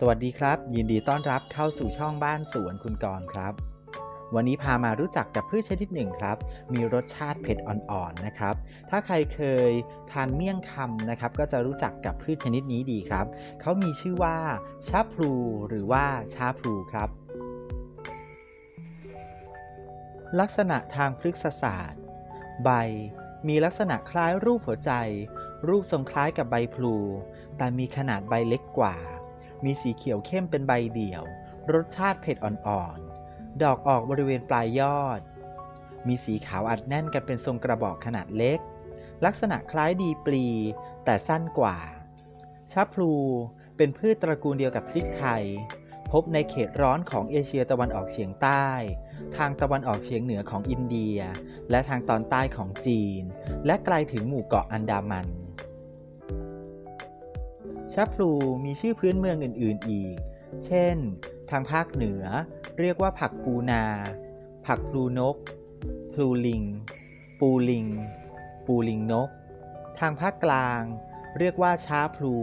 สวัสดีครับ ยินดีต้อนรับเข้าสู่ช่องบ้านสวนคุณกรณ์ครับ วันนี้พามารู้จักกับพืชชนิดหนึ่งครับ มีรสชาติเผ็ดอ่อนๆนะครับ ถ้าใครเคยทานเมี่ยงคำนะครับ ก็จะรู้จักกับพืชชนิดนี้ดีครับ เขามีชื่อว่าชาพลูหรือว่าชาพลูครับ ลักษณะทางพฤกษศาสตร์ ใบ มีลักษณะคล้ายรูปหัวใจ รูปทรงคล้ายกับใบพลู แต่มีขนาดใบเล็กกว่า มีสีเขียวเข้มเป็นใบเดี่ยว รสชาติเผ็ดอ่อนๆ ดอกออกบริเวณปลายยอด มีสีขาวอัดแน่นกันเป็นทรงกระบอกขนาดเล็ก ลักษณะคล้ายดีปลี แต่สั้นกว่าชะพลูเป็นพืชตระกูลเดียวกับพริกไทย พบในเขตร้อนของเอเชียตะวันออกเฉียงใต้ ทางตะวันออกเฉียงเหนือของอินเดีย และทางตอนใต้ของจีน และไกลถึงหมู่เกาะอันดามัน ชะพลูมีชื่อพื้นเมืองอื่น ๆ อีก เช่น ทางภาคเหนือ เรียกว่าผักปูนา ผักพลูนก พลูลิง ปูลิง ปูลิงนก ทางภาคกลาง เรียกว่าช้าพลู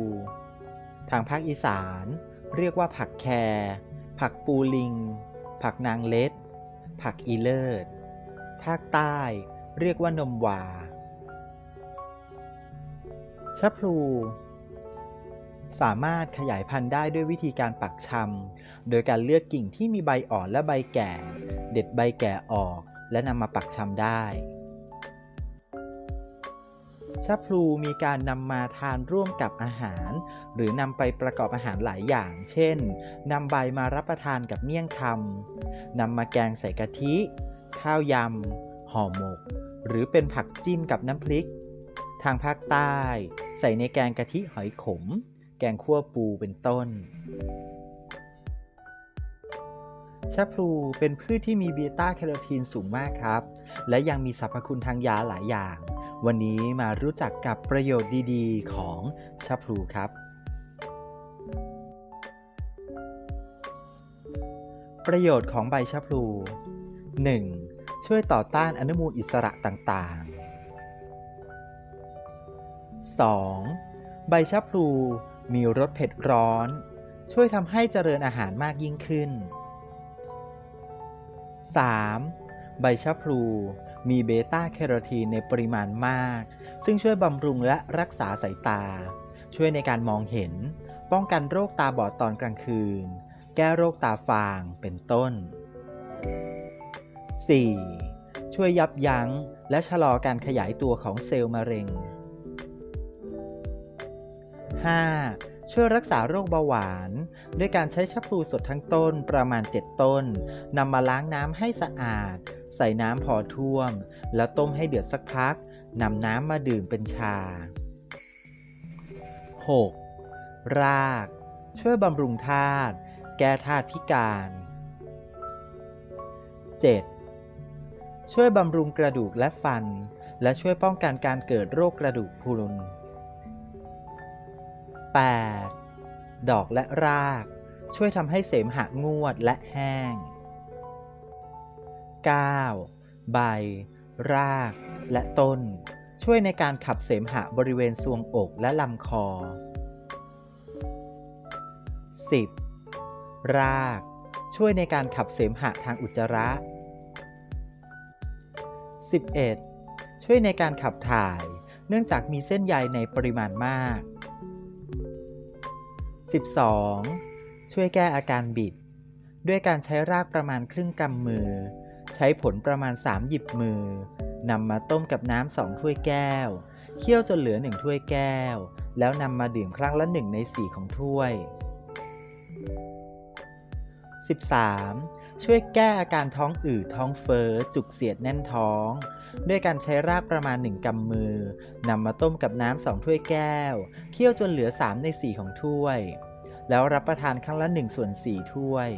ทางภาคอีสาน เรียกว่าผักแครผักปูลิง ผักนางเล็ด ผักอีเลิศ ภาคใต้ เรียกว่านมหวาชะพลู สามารถขยายพันธุ์ได้ด้วยวิธีการปักชำ โดยการเลือกกิ่งที่มีใบอ่อนและใบแก่ เด็ดใบแก่ออก และนำมาปักชำได้ชะพลูมีการนำมาทานร่วมกับอาหาร หรือนำไปประกอบอาหารหลายอย่าง เช่นนำใบมารับประทานกับเมี่ยงคำนำมาแกงใส่กะทิ ข้าวยำห่อหมก หรือเป็นผักจิ้มกับน้ำพริก ทางภาคใต้ ใส่ในแกงกะทิหอยขม กงคั่วปูเป็นต้น ชะพลูเป็นพืชที่มีเบต้าแคโรทีนสูงมากครับ และยังมีสรรพคุณทางยาหลายอย่าง วันนี้มารู้จักกับประโยชน์ดีๆ ของชะพลูครับ ประโยชน์ของใบชะพลู 1. ช่วยต่อต้านอนุมูลอิสระต่างๆ 2. ใบชะพลู มีรสเผ็ดร้อน ช่วยทำให้เจริญอาหารมากยิ่งขึ้น 3. ใบชะพลูมีเบต้าแคโรทีนในปริมาณมาก ซึ่งช่วยบำรุงและรักษาสายตา ช่วยในการมองเห็น ป้องกันโรคตาบอดตอนกลางคืน แก้โรคตาฟางเป็นต้น 4. ช่วยยับยั้งและชะลอการขยายตัวของเซลล์มะเร็ง 5. ช่วยรักษาโรคเบาหวาน ด้วยการใช้ชะพลูสดทั้งต้นประมาณ 7 ต้นนำมาล้างน้ำให้สะอาด ใส่น้ำพอท่วม แล้วต้มให้เดือดสักพักนำน้ำมาดื่มเป็นชา 6. ราก ช่วยบำรุงธาตุแก้ธาตุพิการ 7. ช่วยบำรุงกระดูกและฟัน และช่วยป้องกันการเกิดโรคกระดูกพรุน 8. ดอกและราก ช่วยทำให้เสมหะงวดและแห้ง 9. ใบ ราก และต้น ช่วยในการขับเสมหะบริเวณทรวงอกและลำคอ 10. ราก ช่วยในการขับเสมหะทางอุจจาระ 11. ช่วยในการขับถ่าย เนื่องจากมีเส้นใยในปริมาณมาก 12. ช่วยแก้อาการบิด ด้วยการใช้รากประมาณครึ่งกำมือ ใช้ผลประมาณ 3 หยิบมือนำมาต้มกับน้ำสองถ้วยแก้ว เคี่ยวจนเหลือ1ถ้วยแก้ว แล้วนำมาดื่มครั้งละ1ใน4ของถ้วย 13. ช่วยแก้อาการท้องอืดท้องเฟ้อจุกเสียดแน่นท้อง ด้วยการใช้รากประมาณ 1กำมือนำมาต้มกับน้ำสองถ้วยแก้ว เคี่ยวจนเหลือ 3 ใน 4 ของถ้วย แล้วรับประทานครั้งละ1ส่วน4ถ้วย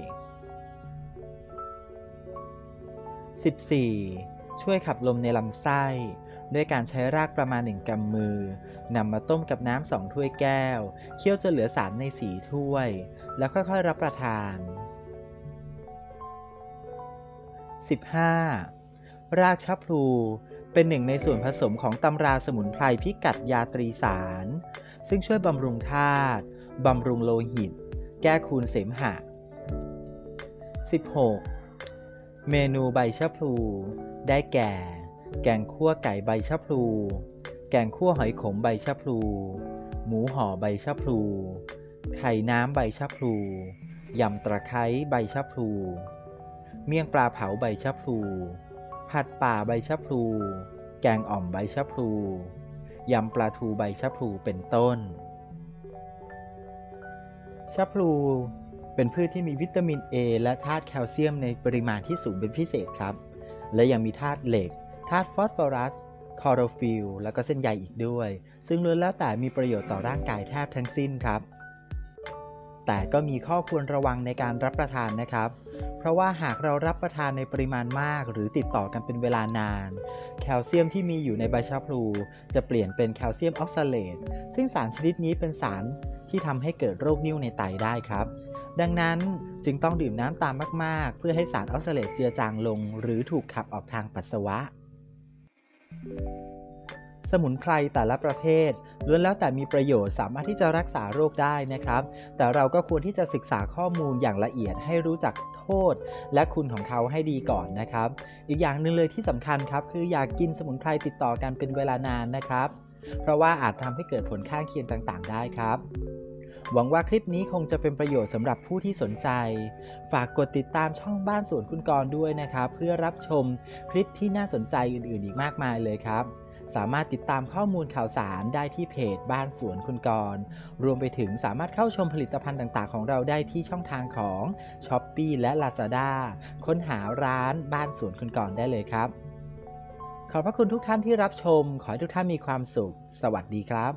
14. ช่วยขับลมในลำไส้ ด้วยการใช้รากประมาณ 1กำมือนำมาต้มกับน้ำสองถ้วยแก้ว เคี่ยวจนเหลือ 3 ใน4ถ้วย แล้วค่อยๆรับประทาน 15. รากชะพลูเป็นหนึ่งในส่วนผสมของตำราสมุนไพรพิกัดยาตรีสาร ซึ่งช่วยบำรุงธาตุบำรุงโลหิต แก้คูนเสมหะ 16. เมนูใบชะพลู ได้แก่ แกงคั่วไก่ใบชะพลู แกงคั่วหอยขมใบชะพลู หมูห่อใบชะพลู ไข่น้ำใบชะพลูยำตะไคร้ใบชะพลู เมี่ยงปลาเผาใบชะพลู ผัดป่าใบชะพลู แกงอ่อมใบชะพลู ยำปลาทูใบชะพลูเป็นต้น ชะพลูเป็นพืชที่มีวิตามิน A และธาตุแคลเซียมในปริมาณที่สูงเป็นพิเศษครับ และยังมีธาตุเหล็ก ธาตุฟอสฟอรัส คลอโรฟิลแล้วก็เส้นใยอีกด้วย ซึ่งล้วนแล้วแต่มีประโยชน์ต่อร่างกายแทบทั้งสิ้นครับ แต่ก็มีข้อควรระวังในการรับประทานนะครับ ราะว่าหากเรารับประทานในปริมาณมาก หรือติดต่อกันเป็นเวลานาน แคลเซียมที่มีอยู่ในใบชะพลูจะเปลี่ยนเป็นแคลเซียมออกซาเลตซึ่งสารชนิดนี้เป็นสารที่ทำให้เกิดโรคนิ่วในไตได้ครับ ดังนั้นจึงต้องดื่มน้ำตามมาก ๆ เพื่อให้สารออกซาเลตเจือจางลง หรือถูกขับออกทางปัสสาวะ สมุนไพรแต่ละประเภทล้วนแล้วแต่มีประโยชน์สามารถที่จะรักษาโรคได้นะครับ แต่เราก็ควรที่จะศึกษาข้อมูลอย่างละเอียดให้รู้จัก โทษ และคุณของเขาให้ดีก่อนนะครับ อีกอย่างหนึ่งเลยที่สำคัญครับคืออยากกินสมุนไพรติดต่อกันเป็นเวลานานนะครับ เพราะว่าอาจทำให้เกิดผลข้างเคียงต่างๆ ได้ครับหวังว่าคลิปนี้คงจะเป็นประโยชน์สำหรับผู้ที่สนใจ ฝากกดติดตามช่องบ้านสวนคุณกรด้วยนะครับ เพื่อรับชมคลิปที่น่าสนใจอื่นๆอีกมากมายเลยครับ สามารถติดตามข้อมูลข่าวสารได้ที่เพจบ้านสวนคุณกร รวมไปถึงสามารถเข้าชมผลิตภัณฑ์ต่างๆ ของเราได้ที่ช่องทางของ s h อ p e e และ Lazada ค้นหาร้านบ้านสวนคุณกรได้เลยครับ ขอบพระคุณทุกท่านที่รับชม ขอให้ทุกท่านมีความสุข สวัสดีครับ